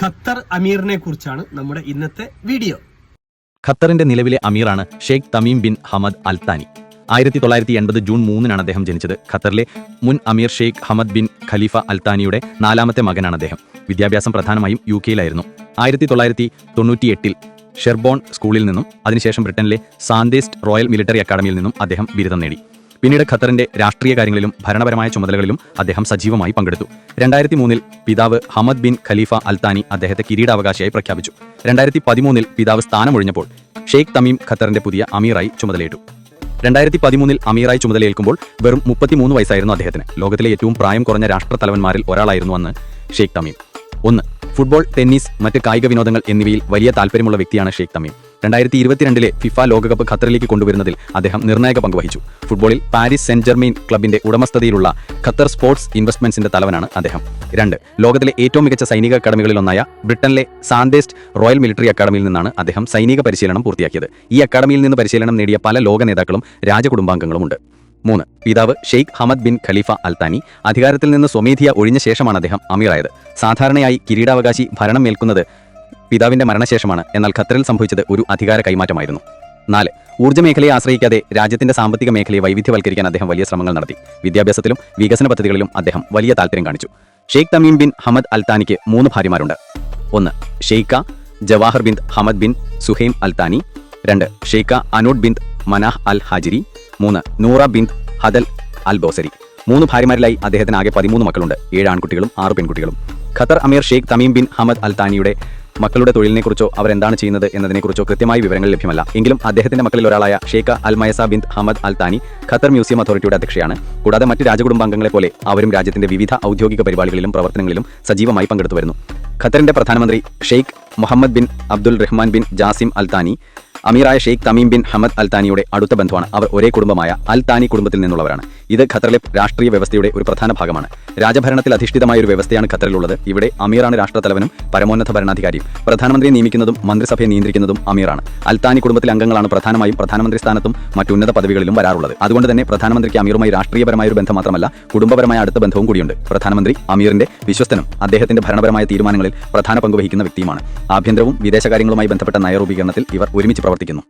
Qatar അമീറിനെ കുറിച്ചാണ് നമ്മുടെ ഇന്നത്തെ വീഡിയോ. ഖത്തറിന്റെ നിലവിലെ അമീറാണ് Sheikh Tamim bin Hamad Al Thani. ആയിരത്തി തൊള്ളായിരത്തി എൺപത് ജൂൺ മൂന്നിനാണ് അദ്ദേഹം ജനിച്ചത്. ഖത്തറിലെ മുൻ അമീർ Sheikh Hamad bin Khalifa Al താനിയുടെ നാലാമത്തെ മകനാണ് അദ്ദേഹം. വിദ്യാഭ്യാസം പ്രധാനമായും യു കെയിലായിരുന്നു ആയിരത്തി തൊള്ളായിരത്തി തൊണ്ണൂറ്റിയെട്ടിൽ ഷെർബോൺ സ്കൂളിൽ നിന്നും അതിനുശേഷം ബ്രിട്ടനിലെ സാന്തേസ്റ്റ് റോയൽ മിലിറ്ററി അക്കാദമിയിൽ നിന്നും അദ്ദേഹം ബിരുദം നേടി. പിന്നീട് ഖത്തറിന്റെ രാഷ്ട്രീയ കാര്യങ്ങളിലും ഭരണപരമായ ചുമതലകളിലും അദ്ദേഹം സജീവമായി പങ്കെടുത്തു. രണ്ടായിരത്തി മൂന്നിൽ പിതാവ് ഹമദ് ബിൻ ഖലീഫ അൽത്താനി അദ്ദേഹത്തെ കിരീടാവകാശിയായി പ്രഖ്യാപിച്ചു. രണ്ടായിരത്തി പതിമൂന്നിൽ പിതാവ് സ്ഥാനമൊഴിഞ്ഞപ്പോൾ ഷെയ്ഖ് തമീം ഖത്തറിന്റെ പുതിയ അമീറായി ചുമതലയേറ്റു രണ്ടായിരത്തി പതിമൂന്നിൽ അമീറായി ചുമതലയേൽക്കുമ്പോൾ വെറും മുപ്പത്തിമൂന്ന് വയസ്സായിരുന്നു അദ്ദേഹത്തിന്. ലോകത്തിലെ ഏറ്റവും പ്രായം കുറഞ്ഞ രാഷ്ട്ര തലവന്മാരിൽ ഒരാളായിരുന്നു അന്ന് ഷെയ്ഖ് തമീം. ഒന്ന് ഫുട്ബോൾ ടെന്നീസ് മറ്റ് കായിക വിനോദങ്ങൾ എന്നിവയിൽ വലിയ താൽപ്പര്യമുള്ള വ്യക്തിയാണ് ഷെയ്ഖ് തമീം. രണ്ടായിരത്തി ഇരുപത്തിരണ്ടിലെ ഫിഫ ലോകകപ്പ് ഖത്തറിലേക്ക് കൊണ്ടുവരുന്നതിൽ അദ്ദേഹം നിർണായക പങ്ക് വഹിച്ചു. ഫുട്ബോളിൽ പാരീസ് സെന്റ് ജെർമെയിൻ ക്ലബിന്റെ ഉടമസ്ഥതയിലുള്ള ഖത്തർ സ്പോർട്സ് ഇൻവെസ്റ്റ്മെന്റ്സിന്റെ തലവനാണ് അദ്ദേഹം. രണ്ട് ലോകത്തിലെ ഏറ്റവും മികച്ച സൈനിക അക്കാദമികളിലൊന്നായ ബ്രിട്ടനിലെ സാന്തേസ്റ്റ് റോയൽ മിലിറ്ററി അക്കാദമിയിൽ നിന്നാണ് അദ്ദേഹം സൈനിക പരിശീലനം പൂർത്തിയാക്കിയത്. ഈ അക്കാദമിയിൽ നിന്ന് പരിശീലനം നേടിയ പല ലോക നേതാക്കളും രാജകുടുംബാംഗങ്ങളുമുണ്ട്. മൂന്ന് പിതാവ് Sheikh Hamad bin Khalifa Al Thani അധികാരത്തിൽ നിന്ന് സ്വമേധിയ ഒഴിഞ്ഞ ശേഷമാണ് അദ്ദേഹം അമീറായത്. സാധാരണയായി കിരീടാവകാശി ഭരണം മേൽക്കുന്നത് പിതാവിന്റെ മരണശേഷമാണ് എന്നാൽ ഖത്തറിൽ സംഭവിച്ചത് ഒരു അധികാര കൈമാറ്റമായിരുന്നു. നാല് ഊർജ മേഖലയെ ആശ്രയിക്കാതെ രാജ്യത്തിന്റെ സാമ്പത്തിക മേഖലയെ വൈവിധ്യവൽക്കരിക്കാൻ അദ്ദേഹം വലിയ ശ്രമങ്ങൾ നടത്തി. വിദ്യാഭ്യാസത്തിലും വികസന പദ്ധതികളിലും അദ്ദേഹം വലിയ താല്പര്യം കാണിച്ചു. ഷെയ്ഖ് തമീം ബിൻ ഹമദ് അൽത്താനിക്ക് മൂന്ന് ഭാര്യമാരുണ്ട്. ഒന്ന് Sheikha Jawaher bin Hamad bin Suhaim Al Thani. രണ്ട് ഷെയ്ഖ അനൂഡ് ബിൻ മനാഹ് അൽ ഹാജിരി. മൂന്ന് നൂറ ബിൻ ഹദൽ അൽ ബോസരി. മൂന്ന് ഭാര്യമാരിലായി അദ്ദേഹത്തിന് ആകെ പതിമൂന്ന് മക്കളുണ്ട്. ഏഴ് ആൺകുട്ടികളും ആറ് പെൺകുട്ടികളും. ഖത്തർ അമീർ Sheikh Tamim bin Ahmed Al താനിയുടെ മക്കളുടെ തൊഴിലിനെക്കുറിച്ചോ അവർ എന്താണ് ചെയ്യുന്നത് എന്നതിനെക്കുറിച്ചോ കൃത്യമായ വിവരങ്ങൾ ലഭ്യമല്ല. എങ്കിലും അദ്ദേഹത്തിന്റെ മക്കളിൽ ഒരാളായ Sheikha Al Mayassa bin Ahmad Al Thani Qatar museum അതോറിറ്റിയുടെ അധ്യക്ഷയാണ്. കൂടാതെ മറ്റ് രാജകുടുംബാംഗങ്ങളെ പോലെ അവരും രാജ്യത്തിന്റെ വിവിധ ഔദ്യോഗിക പരിപാടികളിലും പ്രവർത്തനങ്ങളിലും സജീവമായി പങ്കെടുത്തു വരുന്നു. ഖത്തറിന്റെ പ്രധാനമന്ത്രി Sheikh Mohammed bin Abdul Rahman bin Jassim Al Thani അമീറായ Sheikh Tamim bin Hamad Al താനിയുടെ അടുത്ത ബന്ധുവാണ്. അവർ ഒരേ കുടുംബമായ അൽ താനി കുടുംബത്തിൽ നിന്നുള്ളവരാണ്. ഇത് ഖത്തറിലെ രാഷ്ട്രീയ വ്യവസ്ഥയുടെ ഒരു പ്രധാന ഭാഗമാണ്. രാജഭരണത്തിൽ അധിഷ്ഠിതമായ ഒരു വ്യവസ്ഥയാണ് ഖത്തറിലുള്ളത്. ഇവിടെ അമീറാണ് രാഷ്ട്രത്തലവനും പരമോന്നത ഭരണാധികാരിയും. പ്രധാനമന്ത്രിയെ നിയമിക്കുന്നതും മന്ത്രിസഭയെ നിയന്ത്രിക്കുന്നതും അമീറാണ്. അൽ താനി കുടുംബത്തിലെ അംഗങ്ങളാണ് പ്രധാനമായും പ്രധാനമന്ത്രി സ്ഥാനത്തും മറ്റുന്നത പദവികളിലും വരാറുള്ളത്. അതുകൊണ്ട് തന്നെ പ്രധാനമന്ത്രിക്ക് അമീറുമായി രാഷ്ട്രീയപരമായ ഒരു ബന്ധം മാത്രമല്ല കുടുംബപരമായ അടുത്ത ബന്ധവും കൂടിയുണ്ട്. പ്രധാനമന്ത്രി അമീറിന്റെ വിശ്വസ്തനും അദ്ദേഹത്തിന്റെ ഭരണപരമായ തീരുമാനങ്ങളിൽ പ്രധാന പങ്ക് വഹിക്കുന്ന വ്യക്തിയുമാണ്. ആഭ്യന്തരവും വിദേശകാര്യങ്ങളുമായി ബന്ധപ്പെട്ട നയരൂപീകരണത്തിൽ ഇവർ ഒരുമിച്ച് പ്രവർത്തിക്കുന്നു